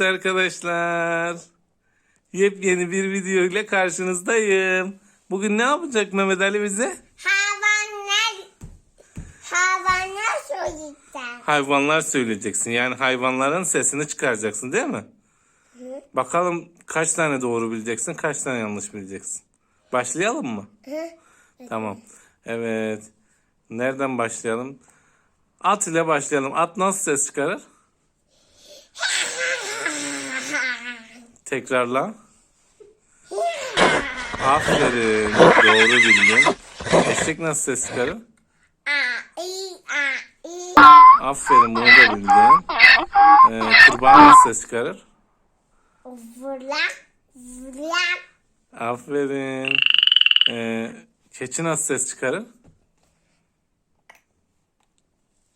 Evet arkadaşlar. Yepyeni bir video ile karşınızdayım. Bugün ne yapacak Mehmet Ali bize? Hayvanlar hayvanlar söyleyeceğim. Hayvanlar söyleyeceksin. Yani hayvanların sesini çıkaracaksın değil mi? Bakalım kaç tane doğru bileceksin, kaç tane yanlış bileceksin. Başlayalım mı? Tamam. Evet. Nereden başlayalım? At ile başlayalım. At nasıl ses çıkarır? Tekrarla. Aferin. Doğru bildin. Eşek nasıl ses çıkarır? A i a i Aferin bunu da bildin. Ee, kurbağa nasıl ses çıkarır? Vlak vlak Aferin. Ee, keçi nasıl ses çıkarır?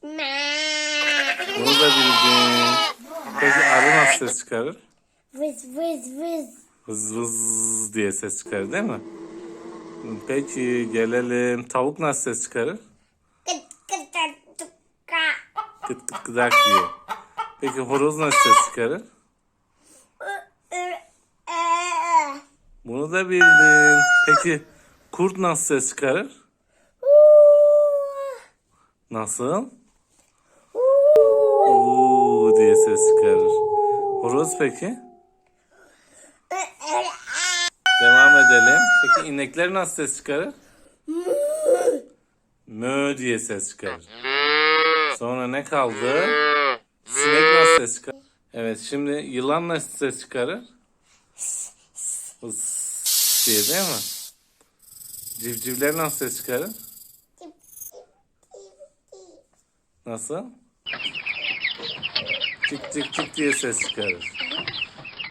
Bunu da bildin. Peki arı nasıl ses çıkarır? Vız vız vız Vız vız diye ses çıkarır değil mi? Peki gelelim. Tavuk nasıl ses çıkarır? kıt kıt Kıt kıt kıdak diye. Peki horoz nasıl ses çıkarır? Bunu da bildin. Peki kurt nasıl ses çıkarır? Nasıl? Uuu diye ses çıkarır. Horoz peki? Devam edelim. Peki inekler nasıl ses çıkarır? Mö diye ses çıkarır. Sonra ne kaldı? Sinek nasıl ses çıkarır? Evet şimdi yılan nasıl ses çıkarır? Hıs diye değil mi? Civcivler nasıl ses çıkarır? Nasıl? Çık çık çık diye ses çıkarır.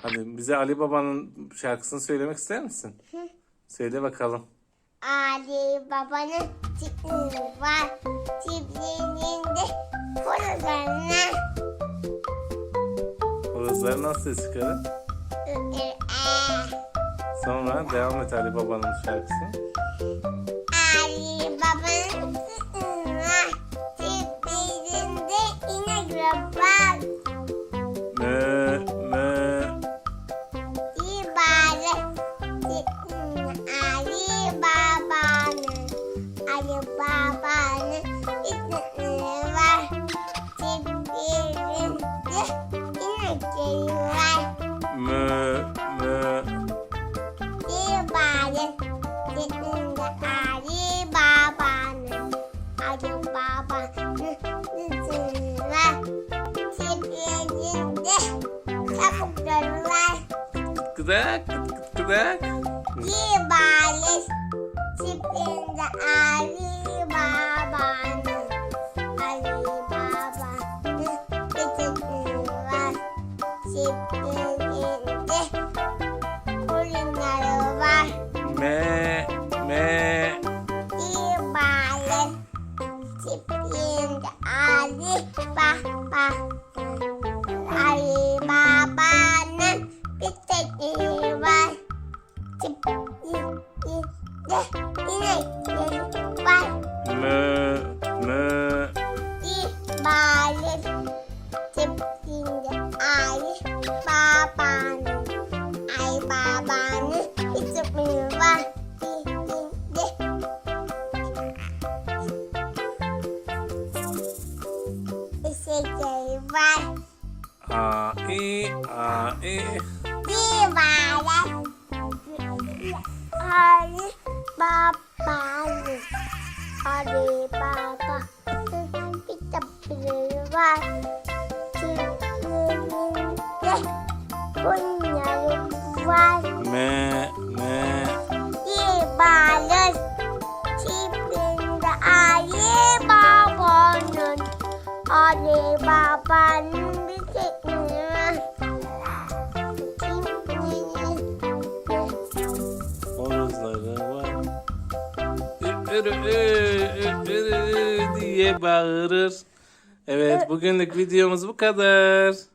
Hadi bize Ali Baba'nın şarkısını söylemek ister misin? Söyle bakalım. Ali babanın çiftliği var. Çiftliğinde horozlarına Horozlar nasıl ses çıkarır? Sonra devam et Ali Baba'nın şarkısı. Ali babanın. Çiftliğinde inekler var. Babanın çiftliği var. Çiftliğinde inekleri var. mö mö İyi bari. Çiftliğinde Ali babanın. Ali babanın çiftliği var. Çiftliğinde tavukları var. gıt gıt gıdak. İyi bari. Çiftliğinde Ali Çiftliğinde koyunları var. Me me bari. Çiftliğinde Ali babanın. Ali babanın bir çiftliği var. Çiftliğinde inekleri var. mö mö i a i Bir bari. Ali babanın. Ali babanın bir çiftliği var. Çiftliğinde bunları var. me me Bir balık çiftliğinde Ali babanın Ali babanın diye bağırır. Evet bugünlük videomuz bu kadar.